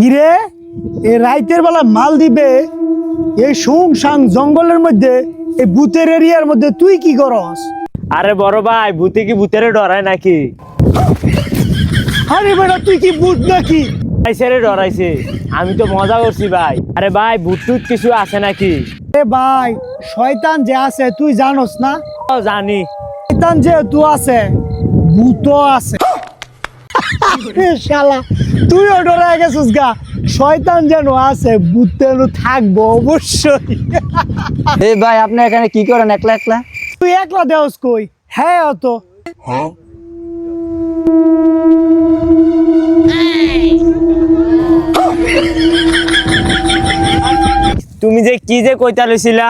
কিরে এ রাইতের বেলা মাল দিবে এই শুংসাং জঙ্গলের মধ্যে এই ভূতের এরিয়ার মধ্যে তুই কি করস? আরে বড় ভাই ভূতে কি ভূতেরে ডরায় নাকি? আরে বেটা তুই কি ভূত নাকি? রে ডরাইছে। আমি তো মজা করছি ভাই। আরে ভাই ভূত টুত কিছু আছে নাকি? এ ভাই শয়তান যে আছে তুই জানোস না? জানি। শয়তান যেহেতু আছে ভূত আছে। শালা তুইও ডরায় গেছিস গা। শয়তান যেন আছে ভূত থাকব অবশ্যই। এই ভাই আপনি এখানে কি করেন একলা একলা? তুই একলা দেওস কই? হ্যাঁ অত। তুমি যে কি যে কইতা লইছিলা?